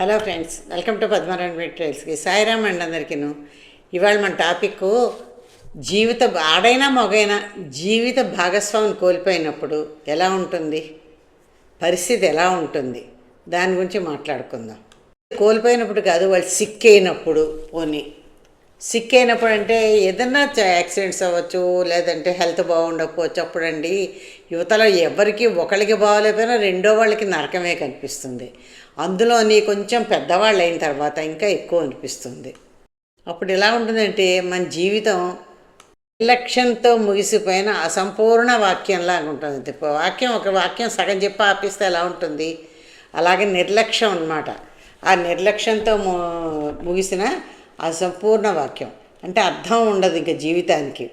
Hello friends welcome to Padmarayana మెటీరియల్స్కి Sairam అండి అందరికీను. ఇవాళ మన టాపిక్ జీవిత ఆడైనా మగైనా జీవిత భాగస్వామిని కోల్పోయినప్పుడు ఎలా ఉంటుంది? పరిస్థితి ఎలా ఉంటుంది? దాని గురించి మాట్లాడుకుందాం. కోల్పోయినప్పుడు కాదు వాళ్ళు సిక్ అయినప్పుడు పోనీ. సిక్ అయినప్పుడు అంటే ఏదన్నా యాక్సిడెంట్స్ అవ్వచ్చు లేదంటే హెల్త్ బాగుండకపోవచ్చు అప్పుడండి యువతలో ఎవరికి ఒకరికి బాగోలేకపోయినా రెండో వాళ్ళకి నరకమే కనిపిస్తుంది. అందులోని కొంచెం పెద్దవాళ్ళు అయిన తర్వాత ఇంకా ఎక్కువ అనిపిస్తుంది. అప్పుడు ఎలా ఉంటుందంటే మన జీవితం నిర్లక్ష్యంతో ముగిసిపోయిన అసంపూర్ణ వాక్యంలాగా ఉంటుంది ఇప్పుడు వాక్యం ఒక వాక్యం సగం చెప్పి ఆపిస్తే ఎలా ఉంటుంది? అలాగే నిర్లక్ష్యం అన్నమాట. ఆ నిర్లక్ష్యంతో ము ముగిసిన అసంపూర్ణ వాక్యం. అంటే అర్థం ఉండదు ఇంకా జీవితానికి.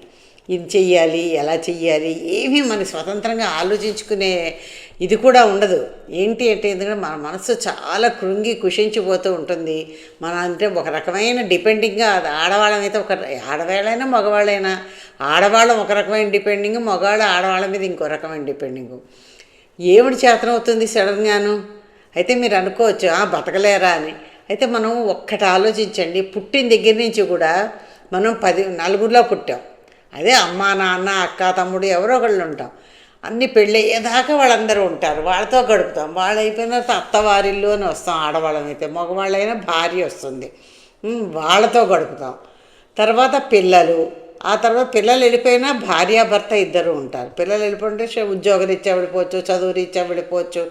ఇది చెయ్యాలి ఎలా చెయ్యాలి ఏమీ మన స్వతంత్రంగా ఆలోచించుకునే ఇది కూడా ఉండదు. ఏంటి అంటే ఎందుకంటే మన మనసు చాలా కృంగి కుషించిపోతూ ఉంటుంది. మన అంటే ఒక రకమైన డిపెండింగ్గా అది ఆడవాళ్ళమైతే ఒక ఆడవాళ్ళైనా మగవాళ్ళైనా ఆడవాళ్ళం ఒక రకమైన డిపెండింగ్ మగవాళ్ళు ఆడవాళ్ళ మీద ఇంకో రకమైన డిపెండింగ్. ఏమిటి చేతనవుతుంది సడన్గాను? అయితే మీరు అనుకోవచ్చు "ఆ, బతకలేరా అని. అయితే మనం ఒక్కటి ఆలోచించండి. పుట్టిన దగ్గర నుంచి కూడా మనం పది నలుగురిలో పుట్టాం. అదే అమ్మ నాన్న అక్క తమ్ముడు ఎవరో ఒకళ్ళు ఉంటాం. అన్ని పెళ్ళి అయ్యేదాకా వాళ్ళందరూ ఉంటారు. వాళ్ళతో గడుపుతాం. వాళ్ళు అయిపోయిన తర్వాత అత్తవారిల్లు అని వస్తాం ఆడవాళ్ళని అయితే మగవాళ్ళైనా భార్య వస్తుంది. వాళ్ళతో గడుపుతాం. తర్వాత పిల్లలు. ఆ తర్వాత పిల్లలు వెళ్ళిపోయినా భార్యాభర్త ఇద్దరు ఉంటారు. పిల్లలు వెళ్ళిపోతే ష- ఉద్యోగం ఇచ్చా వెళ్ళిపోవచ్చు చదువు రీత్యా వెళ్ళిపోవచ్చు.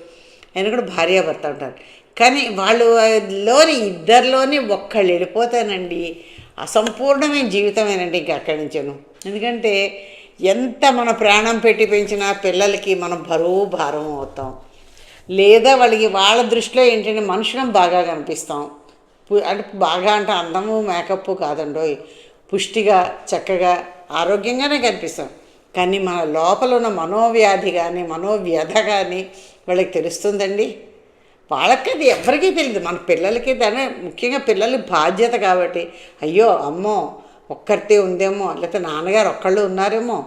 ఆయన కూడా భార్యాభర్త ఉంటారు. కానీ వాళ్ళలోని ఇద్దరిలోనే ఇద్దరిలోని ఒక్కళ్ళు వెళ్ళిపోతానండి. అసంపూర్ణమైన జీవితమేనండి ఇంక అక్కడి నుంచెను. ఎందుకంటే ఎంత మన ప్రాణం పెట్టి పెంచినా పిల్లలకి మనం బరువు భారం అవుతాం. లేదా వాళ్ళకి వాళ్ళ దృష్టిలో ఏంటంటే మనుషులం బాగా కనిపిస్తాం. అంటే బాగా అంటే అందము మేకప్ కాదండోయ్. పుష్టిగా చక్కగా ఆరోగ్యంగానే కనిపిస్తాం. కానీ మన లోపల ఉన్న మనోవ్యాధి కానీ మనోవ్యధ కానీ వాళ్ళకి తెలుస్తుందండి? వాళ్ళకి అది ఎవరికీ తెలియదు మన పిల్లలకి దాని ముఖ్యంగా పిల్లలకి బాధ్యత కాబట్టి. అయ్యో అమ్మో ఒక్కరితే ఉందేమో లేకపోతే నాన్నగారు ఒక్కళ్ళు ఉన్నారేమో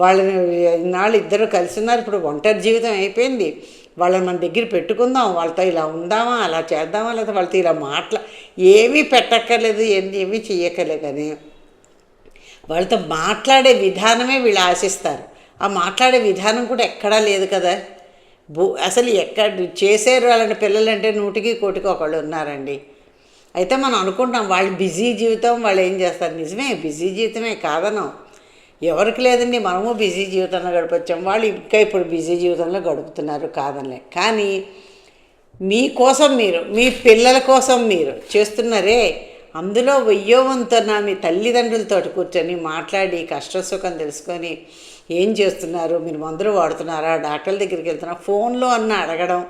వాళ్ళని ఇన్నాళ్ళు ఇద్దరు కలిసి ఉన్నారు ఇప్పుడు ఒంటరి జీవితం అయిపోయింది. వాళ్ళని మన దగ్గర పెట్టుకుందాం వాళ్ళతో ఇలా ఉందామా అలా చేద్దామా లేదా వాళ్ళతో ఇలా మాట్లా ఏమీ పెట్టక్కర్లేదు ఏమీ ఏమీ చేయక్కర్లేదు కానీ వాళ్ళతో మాట్లాడే విధానమే వీళ్ళు ఆశిస్తారు. ఆ మాట్లాడే విధానం కూడా ఎక్కడా లేదు కదా. భూ అసలు ఎక్కడ చేసేరు వాళ్ళని పిల్లలంటే నూటికి కోటికి ఒకళ్ళు ఉన్నారండి. అయితే మనం అనుకుంటాం వాళ్ళు బిజీ జీవితం వాళ్ళు ఏం చేస్తారు? నిజమే బిజీ జీవితమే కాదనం. ఎవరికి లేదండి మనము బిజీ జీవితంలో గడపచ్చాం. వాళ్ళు ఇంకా ఇప్పుడు బిజీ జీవితంలో గడుపుతున్నారు కాదనలే. కానీ మీకోసం మీరు మీ పిల్లల కోసం మీరు చేస్తున్నారే అందులో వెయ్యో వంతున మీ తల్లిదండ్రులతో కూర్చొని మాట్లాడి కష్టసుఖం తెలుసుకొని ఏం చేస్తున్నారు? మీరు మందులు వాడుతున్నారా? డాక్టర్ల దగ్గరికి వెళ్తున్నారా ఫోన్లో అన్న అడగడం.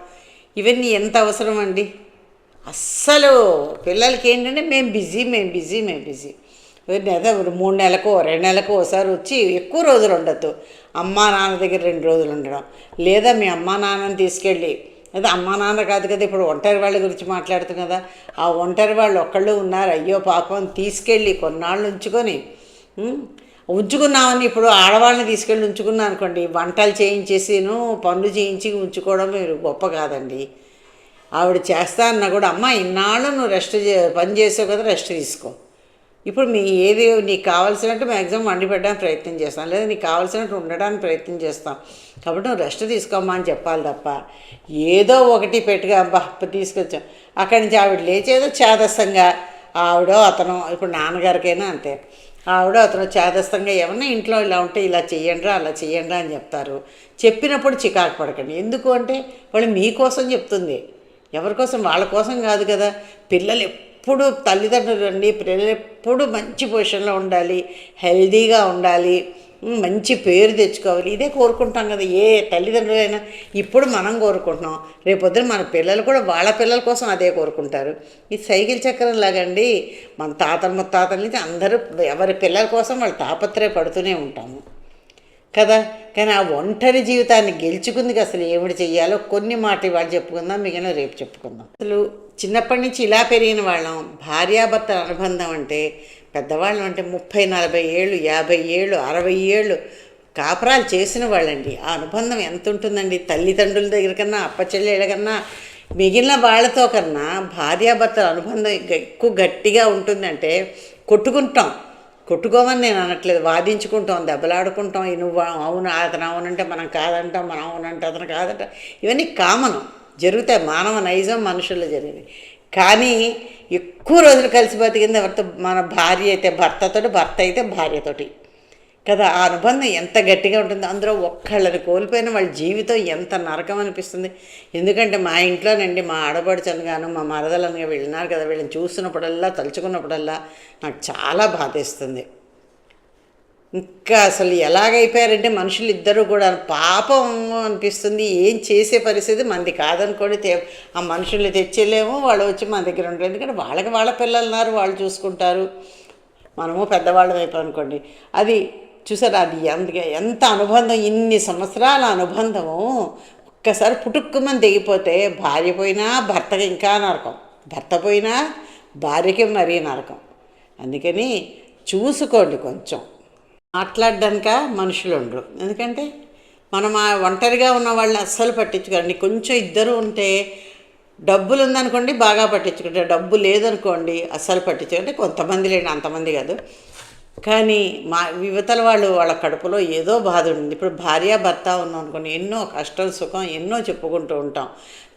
ఇవన్నీ ఎంత అవసరం అండి? అస్సలు పిల్లలకి ఏంటంటే మేము బిజీ మేము బిజీ మేము బిజీ. అదే మూడు నెలలకు రెండు నెలలకు ఒకసారి వచ్చి ఎక్కువ రోజులు ఉండొద్దు. అమ్మా నాన్న దగ్గర రెండు రోజులు ఉండడం. లేదా మీ అమ్మా నాన్నని తీసుకెళ్ళి అదే అమ్మా నాన్న కాదు కదా ఇప్పుడు ఒంటరి వాళ్ళ గురించి మాట్లాడుతుంది కదా ఆ ఒంటరి వాళ్ళు ఒక్కళ్ళు ఉన్నారు. అయ్యో పాపం తీసుకెళ్ళి కొన్నాళ్ళు ఉంచుకొని ఉంచుకున్నామని ఇప్పుడు ఆడవాళ్ళని తీసుకెళ్ళి ఉంచుకున్నాను అనుకోండి వంటలు చేయించేసిను పనులు చేయించి ఉంచుకోవడం మీరు గొప్ప కాదండి. ఆవిడ చేస్తా అన్నా కూడా అమ్మ ఇన్నాళ్ళు నువ్వు రెస్ట్ చే పని చేసావు కదా రెస్ట్ తీసుకో. ఇప్పుడు మీ ఏది నీకు కావాల్సినట్టు మ్యాక్సిమం వండి పెట్టడానికి ప్రయత్నం చేస్తాం. లేదా నీకు కావాల్సినట్టు ఉండడానికి ప్రయత్నం చేస్తాం. కాబట్టి నువ్వు రెస్ట్ తీసుకోమ్మా అని చెప్పాలి తప్ప ఏదో ఒకటి పెట్టుగా అబ్బా అప్ప తీసుకొచ్చాం. అక్కడి నుంచి ఆవిడ లేచేదో చేదస్తంగా ఆవిడో అతను ఇప్పుడు నాన్నగారికైనా అంతే. ఆవిడ అతను చేదస్తంగా ఏమన్నా ఇంట్లో ఇలా ఉంటే ఇలా చేయండిరా అలా చేయండిరా అని చెప్తారు. చెప్పినప్పుడు చికాకు పడకండి. ఎందుకు అంటే వాళ్ళు మీకోసం చెప్తుంది. ఎవరి కోసం? వాళ్ళ కోసం కాదు కదా. పిల్లలు ఎప్పుడు తల్లిదండ్రులు అండి పిల్లలు ఎప్పుడు మంచి పొజిషన్లో ఉండాలి హెల్దీగా ఉండాలి. మంచి పేరు తెచ్చుకోవాలి. ఇదే కోరుకుంటాం కదా ఏ తల్లిదండ్రులైనా ఇప్పుడు మనం కోరుకుంటున్నాం. రేపొద్దున మన పిల్లలు కూడా వాళ్ళ పిల్లల కోసం అదే కోరుకుంటారు. ఈ సైకిల్ చక్రం లాగండి మన తాతల ముత్తాతల నుంచి అందరూ ఎవరి పిల్లల కోసం వాళ్ళు తాపత్రయపడుతూనే ఉంటాము. కదా? కానీ ఆ ఒంటరి జీవితాన్ని గెలుచుకుందికి అసలు ఏమిటి చెయ్యాలో కొన్ని మాట ఇవాళ చెప్పుకుందాం మిగిలిన రేపు చెప్పుకుందాం. అసలు చిన్నప్పటి నుంచి ఇలా పెరిగిన వాళ్ళం భార్యాభర్తల అనుబంధం అంటే పెద్దవాళ్ళం అంటే ముప్పై నలభై ఏళ్ళు యాభై ఏళ్ళు అరవై ఏళ్ళు కాపురాలు చేసిన వాళ్ళండి. ఆ అనుబంధం ఎంత ఉంటుందండి? తల్లిదండ్రుల దగ్గర కన్నా అప్పచెల్లెళ్ళ కన్నా మిగిలిన వాళ్ళతో కన్నా భార్యాభర్తల అనుబంధం ఎక్కువ గట్టిగా ఉంటుందంటే కొట్టుకుంటాం. కొట్టుకోమని నేను అనట్లేదు. వాదించుకుంటాం దెబ్బలాడుకుంటాం. ఈ నువ్వు అవును అతను అవునంటే మనం కాదంటాం మనం అవునంటే అతను కాదంట. ఇవన్నీ కామనం. జరుగుతాయి. మానవ నైజం మనుషుల్లో జరిగింది కానీ ఎక్కువ రోజులు కలిసి బతికింది ఎవరితో? మన భార్య అయితే భర్తతోటి భర్త అయితే భార్యతోటి. కదా ఆ అనుబంధం ఎంత గట్టిగా ఉంటుందో. అందులో ఒక్కళ్ళని కోల్పోయిన వాళ్ళ జీవితం ఎంత నరకం అనిపిస్తుంది. ఎందుకంటే మా ఇంట్లోనండి మా ఆడపడుచను గాను మా మరదలను వెళ్ళినారు కదా వీళ్ళని చూస్తున్నప్పుడల్లా తలుచుకున్నప్పుడల్లా నాకు చాలా బాధేస్తుంది. ఇంకా అసలు ఎలాగైపోయారంటే మనుషులు ఇద్దరు కూడా పాపం అనిపిస్తుంది. ఏం చేసే పరిస్థితి మంది కాదనుకోండి తే ఆ మనుషుల్ని తెచ్చేలేము వాళ్ళు వచ్చి మన దగ్గర ఉంటారు ఎందుకంటే వాళ్ళకి వాళ్ళ పిల్లలు ఉన్నారు వాళ్ళు చూసుకుంటారు. మనము పెద్దవాళ్ళం అనుకోండి. అది చూసారు అది ఎంత ఎంత అనుబంధం ఇన్ని సంవత్సరాల అనుబంధము. ఒక్కసారి పుట్టుక్కుమని తెగిపోతే భార్య పోయినా భర్తకి ఇంకా నరకం. భర్త పోయినా భార్యకి మరీ నరకం. అందుకని చూసుకోండి కొంచెం. మాట్లాడడానిక మనుషులు ఉండరు ఎందుకంటే మనం ఆ ఒంటరిగా ఉన్న వాళ్ళని అస్సలు పట్టించుకోండి కొంచెం ఇద్దరు ఉంటే డబ్బులు ఉందనుకోండి బాగా పట్టించుకుంటారు. డబ్బు లేదనుకోండి అస్సలు పట్టించుకుంటే కొంతమంది లేండి అంతమంది కాదు. కానీ మా యువతల వాళ్ళు వాళ్ళ కడుపులో ఏదో బాధ ఉంది ఇప్పుడు భార్య భర్త ఉన్నాం అనుకోండి ఎన్నో కష్టం సుఖం ఎన్నో చెప్పుకుంటూ ఉంటాం.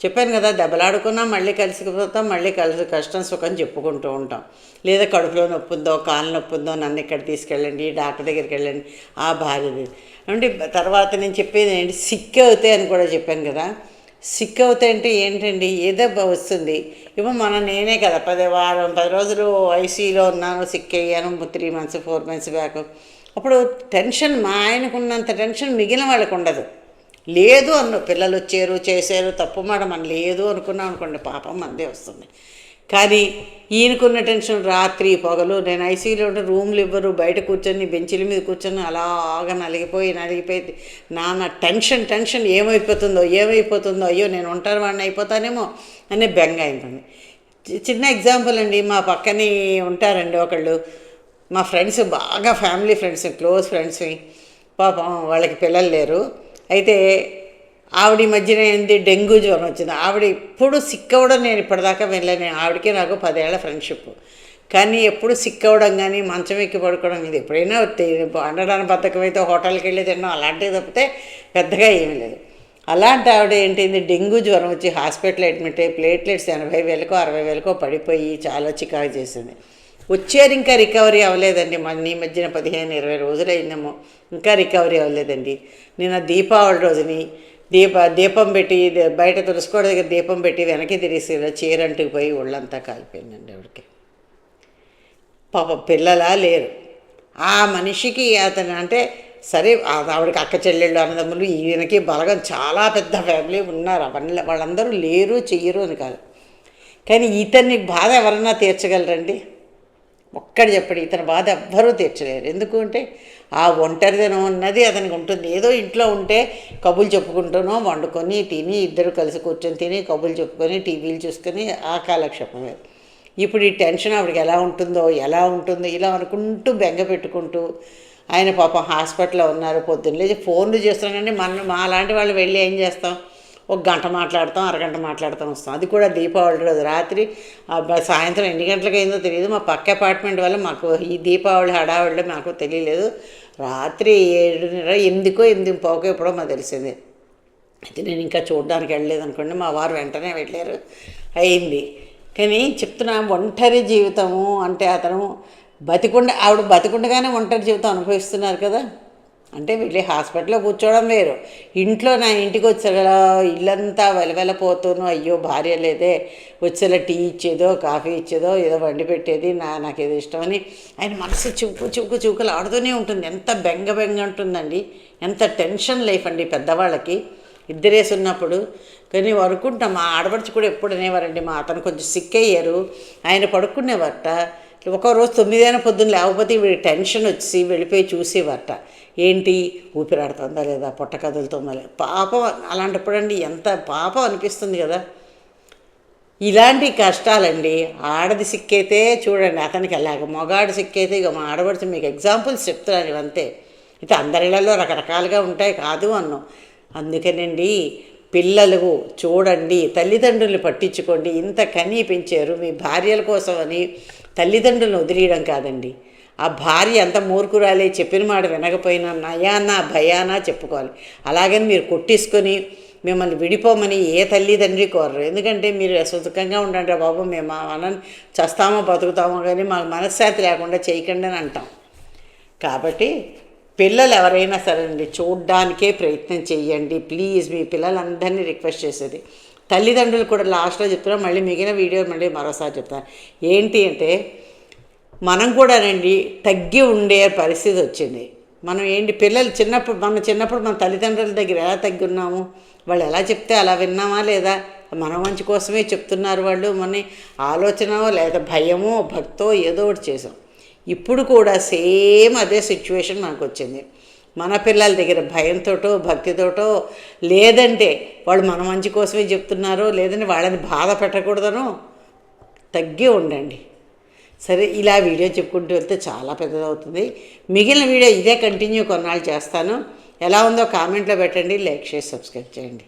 చెప్పాను కదా దెబ్బలాడుకున్నా మళ్ళీ కలిసిపోతాం మళ్ళీ కలిసి కష్టం సుఖం చెప్పుకుంటూ ఉంటాం. లేదా కడుపులో నొప్పి ఉందో కాలు నొప్పి ఉందో నన్ను ఇక్కడ తీసుకెళ్ళండి డాక్టర్ దగ్గరికి వెళ్ళండి ఆ భార్యది అంటే తర్వాత నేను చెప్పేది ఏంటి? సిక్ అవుతాయి అని కూడా చెప్పాను కదా. సిక్ అవుతాయి అంటే ఏంటండి ఏదో వస్తుంది? ఇప్పుడు మన నేనే కదా. పది వారం పది రోజులు ఐసీలో ఉన్నాను సిక్ అయ్యాను three months four months back. అప్పుడు టెన్షన్ మా ఆయనకు ఉన్నంత టెన్షన్ మిగిలిన వాళ్ళకు ఉండదు. లేదు అన్న పిల్లలు వచ్చారు చేశారు తప్పు మాట మనం లేదు అనుకున్నాం అనుకోండి పాపం మందే వస్తుంది. కానీ ఈయనకున్న టెన్షన్ రాత్రి పొగలు. నేను ఐసీయూలో ఉంటే రూమ్లు ఇవ్వరు బయట కూర్చొని బెంచీల మీద కూర్చొని అలాగా నలిగిపోయి నలిగిపోయి నాన్న టెన్షన్ టెన్షన్ ఏమైపోతుందో ఏమైపోతుందో అయ్యో నేను ఉంటాను వాడిని అయిపోతానేమో అనే బెంగ అయింది చిన్న ఎగ్జాంపుల్ అండి మా పక్కనే ఉంటారండి ఒకళ్ళు. మా ఫ్రెండ్స్ బాగా ఫ్యామిలీ ఫ్రెండ్స్ క్లోజ్ ఫ్రెండ్స్ పాపం వాళ్ళకి పిల్లలు లేరు. అయితే ఆవిడ ఈ మధ్యన ఏంది డెంగ్యూ జ్వరం వచ్చింది. ఆవిడ ఎప్పుడు సిక్ అవ్వడం నేను ఇప్పటిదాకా వెళ్ళలేను ఆవిడకి నాకు పదేళ్ళ ఫ్రెండ్షిప్ కానీ ఎప్పుడు సిక్ అవ్వడం కానీ మంచం ఎక్కి పడుకోవడం ఇది ఎప్పుడైనా వండడానికి బద్దకం అయితే హోటల్కి వెళ్ళి తినడం అలాంటివి తప్పితే పెద్దగా ఏమీ లేదు. అలాంటి ఆవిడ ఏంటింది డెంగ్యూ జ్వరం వచ్చి హాస్పిటల్ అడ్మిట్ అయ్యి ప్లేట్లెట్స్ ఎనభై వేలకో అరవై వేలకో పడిపోయి చాలా చికాకు చేసింది. వచ్చారు ఇంకా రికవరీ అవ్వలేదండి. మన ఈ మధ్యన పదిహేను ఇరవై రోజులు అయిందేమో ఇంకా రికవరీ అవ్వలేదండి. నిన్న దీపావళి రోజుని దీప దీపం పెట్టి బయట తులసికోట దగ్గర దీపం పెట్టి వెనక్కి తిరిగి చీరంటికి పోయి ఒళ్ళంతా కాలిపోయిందండి ఆవిడకి. పాప పిల్లలా లేరు. ఆ మనిషికి అతను అంటే సరే ఆవిడకి అక్క చెల్లెళ్ళు అన్నదమ్ములు ఈయనకి బలగం చాలా పెద్ద ఫ్యామిలీ ఉన్నారు. అవన్నీ వాళ్ళందరూ లేరు చెయ్యరు అని కాదు. కానీ ఇతన్ని బాధ ఎవరన్నా తీర్చగలరండి? ఒక్కడు చెప్పండి ఇతని బాధ ఎవ్వరూ తీర్చలేరు. ఎందుకు అంటే ఆ ఒంటరిదనం ఉన్నది అతనికి ఉంటుంది. ఏదో ఇంట్లో ఉంటే కబుర్లు చెప్పుకుంటూనో వండుకొని తిని ఇద్దరు కలిసి కూర్చొని తిని కబుర్లు చెప్పుకొని టీవీలు చూసుకొని ఆ కాలక్షేపమే. ఇప్పుడు ఈ టెన్షన్ ఆవిడకి ఎలా ఉంటుందో ఎలా ఉంటుందో ఇలా అనుకుంటూ బెంగ పెట్టుకుంటూ ఆయన పాపం హాస్పిటల్లో ఉన్నారు. పొద్దున్న లేచి ఫోన్లు చేస్తున్నాం మన మా లాంటి వాళ్ళు వెళ్ళి ఏం చేస్తాం? ఒక గంట మాట్లాడతాం అరగంట మాట్లాడతాం వస్తాం. అది కూడా దీపావళి రోజు. రాత్రి సాయంత్రం ఎన్ని గంటలకు అయిందో తెలియదు. మా పక్క అపార్ట్మెంట్ వల్ల మాకు ఈ దీపావళి హడావిడిలో మాకు తెలియలేదు. రాత్రి ఏడున్నర ఎనిమిదికో ఎనిమిది పోకో ఎప్పుడో మాకు తెలిసింది. అయితే నేను ఇంకా చూడడానికి వెళ్ళలేదు అనుకోండి. మా వారు వెంటనే వెళ్ళారు. అయింది. కానీ చెప్తున్నా ఒంటరి జీవితము అంటే అతను బతికుండ ఆవిడ బతికుండగానే ఒంటరి జీవితం అనుభవిస్తున్నారు కదా. అంటే వెళ్ళి హాస్పిటల్లో కూర్చోవడం వేరు. ఇంట్లో నా ఇంటికి వచ్చేలా ఇల్లంతా వెలవెలపోతూను అయ్యో భార్య లేదే వచ్చేలా టీ ఇచ్చేదో కాఫీ ఇచ్చేదో ఏదో వండి పెట్టేది నా నాకు ఏదో ఇష్టమని ఆయన మనసు చుక్కు చుక్కు చుక్కులు ఆడుతూనే ఉంటుంది. ఎంత బెంగ బెంగ ఉంటుందండి. ఎంత టెన్షన్ లైఫ్ అండి పెద్దవాళ్ళకి. ఇద్దరేసి ఉన్నప్పుడు కానీ వరుకుంటాం. మా ఆడపడుచు కూడా ఎప్పుడు అనేవారండి మా అతను కొంచెం సిక్ అయ్యారు. ఆయన పడుకునేవారట. ఒక రోజు తొమ్మిదైనా పొద్దున్న లేకపోతే వీడి టెన్షన్ వచ్చి వెళ్ళిపోయి చూసేవారట. ఏంటి ఊపిరాడుతుందా లేదా? పొట్ట కదులుతుందా లేదా పాపం అలాంటప్పుడండి ఎంత పాపం అనిపిస్తుంది కదా. ఇలాంటి కష్టాలండి. ఆడది సిక్కైతే చూడండి అతనికి అలాగ మగాడు సిక్కైతే ఇక మా ఆడబడితే మీకు ఎగ్జాంపుల్స్ చెప్తున్నాను ఇవంతే. అయితే అందరిలలో రకరకాలుగా ఉంటాయి కాదు అన్నాం. అందుకనండి పిల్లలు చూడండి తల్లిదండ్రులు పట్టించుకోండి. ఇంత కనీ పెంచారు మీ భార్యల కోసమని తల్లిదండ్రులను వదిలేయడం కాదండి. ఆ భార్య ఎంత మూర్ఖురాలే చెప్పిన మాట వినకపోయినా నయాన భయానా చెప్పుకోవాలి. అలాగని మీరు కొట్టేసుకొని మిమ్మల్ని విడిపోమని ఏ తల్లిదండ్రి కోరరు. ఎందుకంటే మీరు సుఖంగా ఉండండి బాబు మేము మనం చస్తామో బతుకుతామో కానీ మాకు మనశ్శాంతి లేకుండా చేయకండి అని అంటాం. కాబట్టి పిల్లలు ఎవరైనా సరే అండి చూడ్డానికే ప్రయత్నం చేయండి. ప్లీజ్ మీ పిల్లలందరినీ రిక్వెస్ట్ చేసేది. తల్లిదండ్రులు కూడా లాస్ట్లో చెప్తున్నా మళ్ళీ మిగిలిన వీడియో మళ్ళీ మరోసారి చెప్తాను ఏంటి అంటే మనం కూడానండి తగ్గి ఉండే పరిస్థితి వచ్చింది. మనం ఏంటి పిల్లలు చిన్నప్పుడు మన చిన్నప్పుడు మన తల్లిదండ్రుల దగ్గర ఎలా తగ్గి ఉన్నాము? వాళ్ళు ఎలా చెప్తే అలా విన్నామా లేదా? మన మంచి కోసమే చెప్తున్నారు వాళ్ళు. మన ఆలోచన లేదా భయమో భక్తో ఏదో ఒకటి చేసాం ఇప్పుడు కూడా సేమ్ అదే సిచ్యువేషన్ మనకు వచ్చింది. మన పిల్లల దగ్గర భయంతోటో భక్తితోటో లేదంటే వాళ్ళు మన మంచి కోసమే చెప్తున్నారో లేదంటే వాళ్ళని బాధ పెట్టకూడదనో తగ్గి ఉండండి. సరే ఇలా వీడియో చెప్పుకుంటూ వెళ్తే చాలా పెద్దదవుతుంది. మిగిలిన వీడియో ఇదే కంటిన్యూ కొన్నాళ్ళు చేస్తాను. ఎలా ఉందో కామెంట్లో పెట్టండి లైక్ చేసి సబ్స్క్రైబ్ చేయండి.